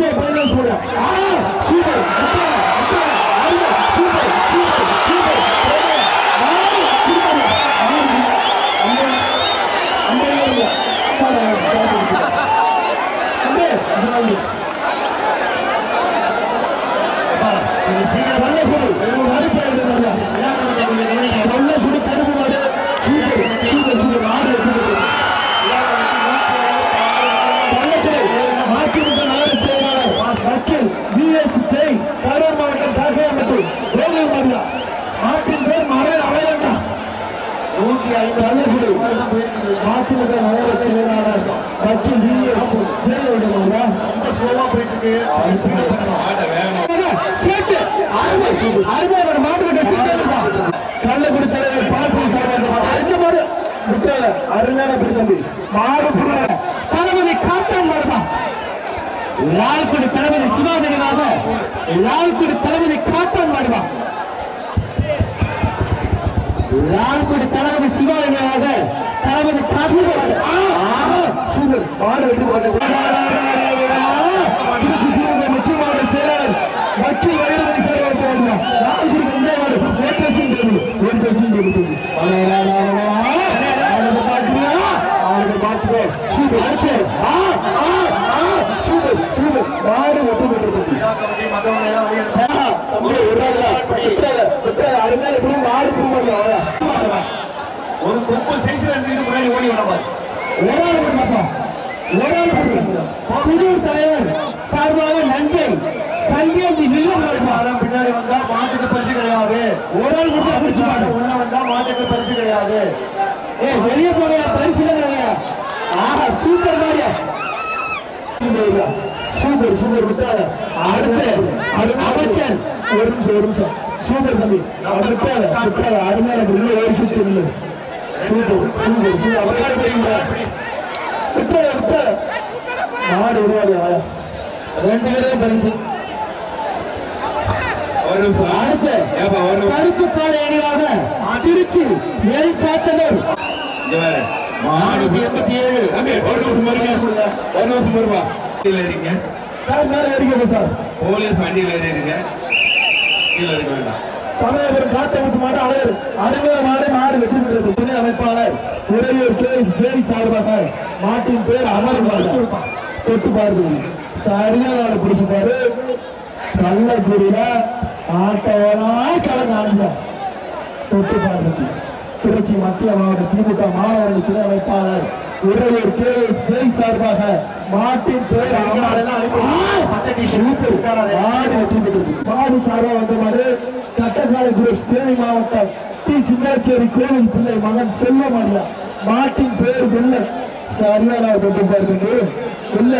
முக்கிய கூட ஆ சூப்பர் சூப்பர் சூப்பர் சூப்பர் ஆ, சூப்பர். ஆ, அம்பே, அம்பே இல்ல. பாரு, பாரு. அம்பே, அம்பே. அப்பா, கொஞ்சம் சீக்கிரம் நல்ல குடு. வெறும் மறுப்பு எழுதுறாங்க. விளையாட்டு கொஞ்சம் கவனிங்க. நல்ல குடு, கருப்பு மாடு. Super, super, super. ஆறு வெற்றி பெற்றது. பள்ளத்துறை மதிமுக நகர செயலாளர் சக்கில் பிஎஸ் ஜெய் கரூர் மாவட்டம் தாசையாம்பட்டு வேலூர் மரியா நாட்டின் பேர் மறை அலையண்டா நூத்தி ஐந்து பள்ளத்துறை மதிமுக நகர செயலாளர் சக்கில் பிஎஸ் ஜெய் ரொம்ப சோமா போயிட்டு இருக்கு கள்ளக்குடி தலைவர் பார்ப்பு சார்பாக அருமையான பிடித்தம்பி மாடு தளபதி காட்டான் மாடுதான் லால்குடி தளபதி சிவா நினைவாக லால்குடி தளபதி காத்தான் மாடுவா லால்குடி தளபதி சிவா நினைவாக தளபதி காசூர் மாடு. வெற்றி போட்டு திருச்சி திமுக வெற்றி மாவட்ட செயலாளர் வக்கீல் வைரமணி சார் வருகிறார் லால்குடி வந்தே மாடு ஒரு பேசும் டேபிள் ஒரு ஆ சூப்பர் சூப்பர் மாடு வெற்றி பெற்றது ஒரு கொப்பு சைஸ்ல எடுத்துக்கிட்டு முன்னாடி ஓடி விடப்பாரு புதூர் தலைவர் சார்பாக நஞ்சை சங்கேந்தி மாதம் பின்னாடி வந்தா மாட்டுக்கு கிடையாது. ஒரு ஆள் பிடிச்சு பாரு. உள்ள வந்தா மாட்டுக்கு பரிசு கிடையாது. ஏ வெளியே போறியா? பரிசீலனை ஆஹா சூப்பர் மாரியா சூப்பர் சூப்பர் விட்டாத அடுத்து அமைச்சர். ஒரு நிமிஷம் ஒரு நிமிஷம். சூப்பர் தம்பி. அடுத்து அருமையான உள்ள ஒரு சிஸ்டம் இல்லை சூப்பர் சூப்பர் சூப்பர் அவரால் விட்டாத மாடு உருவாடியா ரெண்டு பேரும் பரிசு. ஒரு நிமிஷம். அடுத்து. கருப்பு கால இணைவாக திருச்சி எல் சாத்தனூர். நானூத்தி எண்பத்தி ஏழு. ஒரு நிமிஷம் வருங்க. ஒரு நிமிஷம் வருவா கீழே இருங்க சார் மேல ஏறிக்கோங்க சார். போலீஸ் வண்டியில ஏறி இருங்க கீழே இருக்க வேண்டாம். சமயபுரம் காத்தமுத்து மாடு அழகர். அருமையான மாடு மாடு வெற்றி பெற்றது. துணை அமைப்பாளர் உறையூர் கே ஜெய் சார்பாக மாட்டின் பேர் அமர் தொட்டு பாருங்க சரியான ஆளு பிடிச்சு கள்ளக்குடியில ஆட்டோலாம் கலந்தானுங்க தொட்டு பாருங்க திருச்சி மத்திய மாவட்ட திமுக மாணவர்கள் துணை அமைப்பாளர் உறையூர் கே. ஜெய் சார்பாக மாட்டின் பேர் அமர் பச்சை டிஷர்ட் உட்காராதே. மாடு வெற்றி பெற்றது மாடு சார்பா வந்த மாடு கட்டக்கால குரூப்ஸ் தேனி மாவட்டம் டி. சின்னாச்சேரி கோவில் பிள்ளை மகன் செல்வமரியா மாட்டின் பேர் வில்ல சரியான தொட்டு பாருங்க வில்ல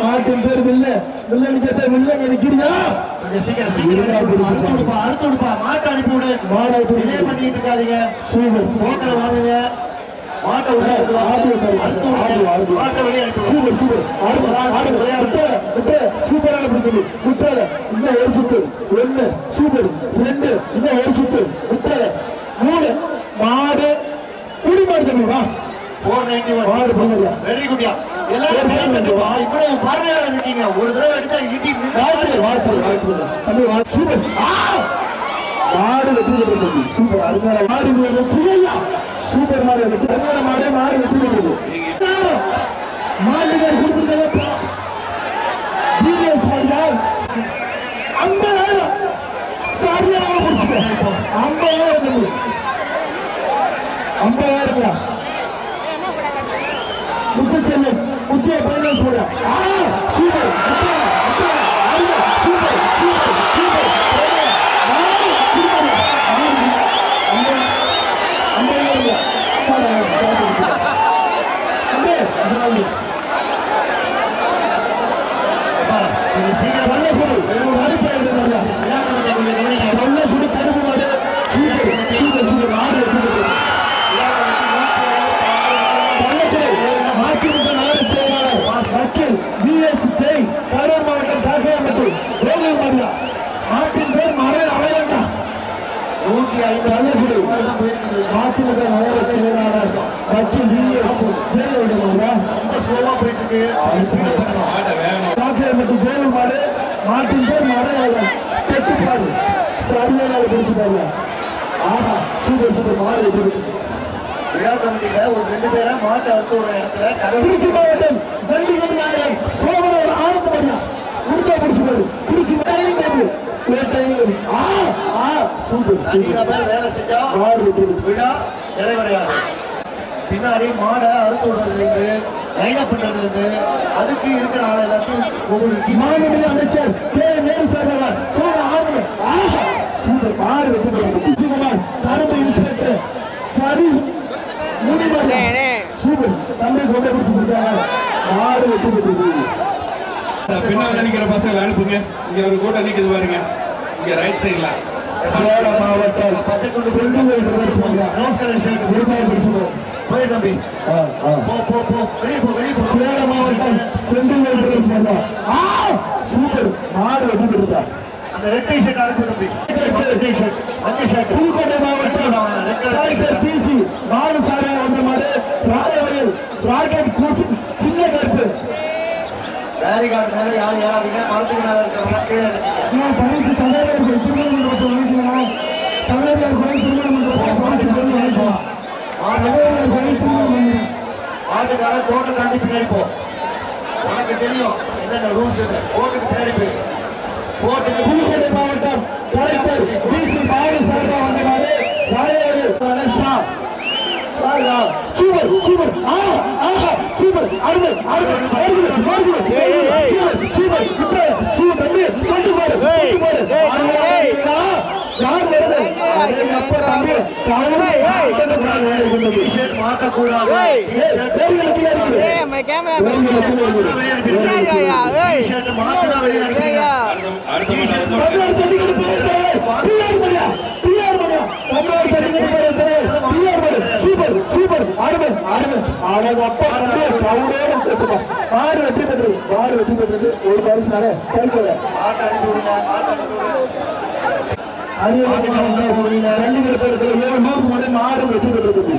மாட்டின் பேர் வில்ல. கேட்டா வில்லங்க நிக்கிறீங்க கொஞ்சம் சீக்கிரம் சீக்கிரம். அடுத்து விடுப்பா மாட்டை அனுப்பி விடு. மாடை டிலே பண்ணிட்டு இருக்காதீங்க. சூப்பர் போக்கல வாங்குங்க. மாட்டை ஆடு அடுத்து. மாட்டை வெளியே. சூப்பர் சூப்பர் ஆடு ஆடு. விட்டு சூப்பரான பிடித்தது விட்டாத இன்னும் ஒரு சுத்து. ஒண்ணு. சூப்பர். ரெண்டு. இன்னும் ஒரு சுத்து. விட்டாத மூணு. மாடு. குடி மாடு தம்பி வா. 491. மாடு பண்ணுங்க வெரி குட்யா எல்லாரும் கை தட்டுப்பா இவ்வளவு பார்வையாளர் இருக்கீங்க ஒரு தடவை எடுத்தா இடி வாழ்த்துக்கள் வாழ்த்துக்கள் வாழ்த்துக்கள் தம்பி வா சூப்பர். ஆ! மாடு வெற்றி பெற்றது சூப்பர். அருமையான மாடு புரியல சூப்பர் மாடு வெற்றி அருமையான மாடு மாடு வெற்றி பெற்றது. மாடுகள் கொடுத்துருக்கா ஜீனியஸ் மாடுகள் ஐம்பதாயிரம். சரியான பிடிச்சிக்க ஐம்பதாயிரம் தம்பி. ஐம்பதாயிரம் முத்திய பைனல் கூட சூப்பர். மதிமுக நகர செயலாளர் வக்கீல் பிஎஸ் ஜெய் ரொம்ப ஸ்லோவா போயிட்டு இருக்கு பண்ணணும் தாசையாம்பட்டு வேலூர் மாட்டின் பேர் மறையாளர். கெட்டுப்பாரு சரியான பிடிச்சு பாருங்க. ஆஹா சூப்பர் சூப்பர் மாடு எப்படி ஒரு ரெண்டு பேரை மாட்டு அறுத்து ஒரு இடத்துல திருச்சி மாவட்டம் ஜல்லிக்கட்டு நாயகன் சோமன ஒரு ஆனந்த மரியா. உடுக்கா பிடிச்சு பாரு திருச்சி டைமிங் ஆ சூப்பர் சூப்பர். பேர் வேலை செஞ்சா இருக்கு? விழா நிறைவடையாது பின்னாடி மாடை அறுத்து விடுறதுலேருந்து லைன் அப் பண்றதுலேருந்து அதுக்கு இருக்கிற ஆள் எல்லாத்தையும் ஒவ்வொரு மாநில அமைச்சர். கே. நேரு சார் சோழ ஆஹா சூப்பர். இருக்கு? திருச்சிகுமார் கரும்பு இன்ஸ்பெக்டர் சரி முடிவாக சூப்பர். தம்பி கொண்டை பிடிச்சு கொடுத்தாங்க. மாடு வெட்டி போட்டு பின்னால நிக்கிற பசங்களை அனுப்புங்க. இங்க ஒரு கூட்டம் நிக்குது பாருங்க. இங்க ரைட் சைடுல சேலம் மாவட்டம். பச்சை கொண்டு செந்தில் பிரதேசம் பண்ணலாம். ரோஸ் ஷர்ட் விருப்பாக பிடிச்சுக்கோ போய் தம்பி. போ போ போ. வெளியே போ வெளியே போ. சேலம் மாவட்டம். செந்தில். ஆ சூப்பர். மாடு வெட்டி போட்டுருக்கா அந்த ரெட் டி ஷர்ட் அனுப்பு தம்பி. டி ஷர்ட் மஞ்சள் ஷர்ட் புதுக்கோட்டை பேரிகார்டு மேல யாரும் ஏறாதீங்க. மரத்துக்கு மேல இருக்கிறவங்க கீழே இருக்கீங்க பரிசு சகோதரர் கோயில் திருமண மண்டபத்தை வாங்கிக்கலாம் சகோதரர் கோயில் திருமண மண்டபத்தை பரிசு பொருள் வாங்கிக்கலாம் சகோதரர் கோயில் திருமண மண்டபம் ஆட்டுக்காரன் கோட்டை தாண்டி பின்னாடி போ. உனக்கு தெரியும் என்னென்ன ரூல்ஸ் கோட்டுக்கு பின்னாடி போய். கோட்டுக்கு புதுக்கோட்டை மாவட்டம் கலெக்டர் பிசி பாலசாரி வந்த மாதிரி ராயவயல் கணேஷா சூப்பர் சூப்பர் ஆ ஆஹா இப்ப தம்பி யார் வருது அப்பா தம்பி மாத்தக்கூடாது வேறுகளுக்கு வேறுகிறது ஏய் அருமை அப்பா வந்து கவுடோட பேசுமா மாடு வெற்றி பெற்றது. மாடு வெற்றி பெற்றது ஒரு பரிசு தானே சைக்கிள் ஏழு மாடு வெற்றி பெற்றது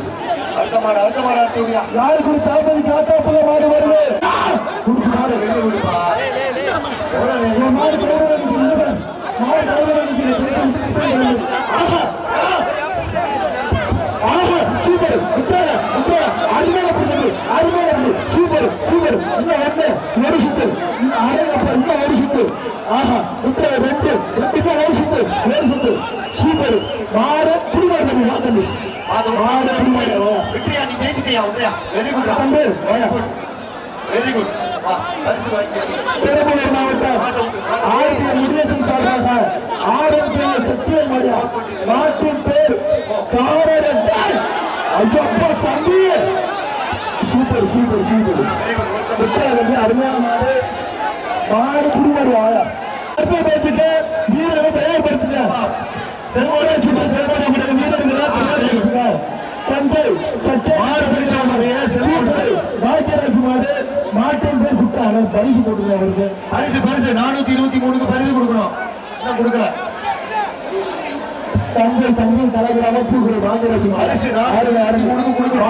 அடுத்த மாடு அடுத்த மாடு யாரு காத்தாப்புல மாடு வருது குடிச்சு மாடு வெளியே விடுப்பா மாடு கைவிட மாடு நிற்கிறது ஆஹா ஆஹா சூப்பர் விட்டார விட்டார அருமையில பிடிச்சது அருமையில பிடி சூப்பர் சூப்பர் இன்னும் ஒண்ணு ஒரு சுத்து இன்னும் அரையப்ப இன்னும் ஒரு சுத்து ஆஹா விட்டார ரெண்டு ரெண்டு இன்னும் ஒரு சுத்து ஒரு சுத்து சூப்பர் மாடு புடிமாடு தம்பி வா தம்பி மாடு புடிமாடு வா. விக்ரியா நீ ஜெயிச்சிட்டியா? விக்ரியா வெரி குட் தம்பி. வெரி குட் பெரம்பலூர் மாவட்டம். ஆர்பி முருகேசன் சார்பாக ஆரோக்கிய சத்தியன் மரியா. நாட்டின் பேர் காரரன். ஐயப்பா சம்பி சூப்பர் சூப்பர் சூப்பர் விட்டாரங்க அருமையான மாடு. மாடு புரிவாரு ஆயா அடுத்த பேச்சுக்கு வீரரை தயார்படுத்துங்க. பாக்கியராஜ் மாடு மாட்டின் பேர் குட்டாங்க பரிசு போட்டுருங்க அவருக்கு. பரிசு பரிசு. நானூத்தி இருபத்தி மூணுக்கு பரிசு கொடுக்கணும். கொடுக்கல. தஞ்சை சங்கம் தலைவர் அமைப்பு பாக்கியராஜ் மாடு. கொடுக்கணும்.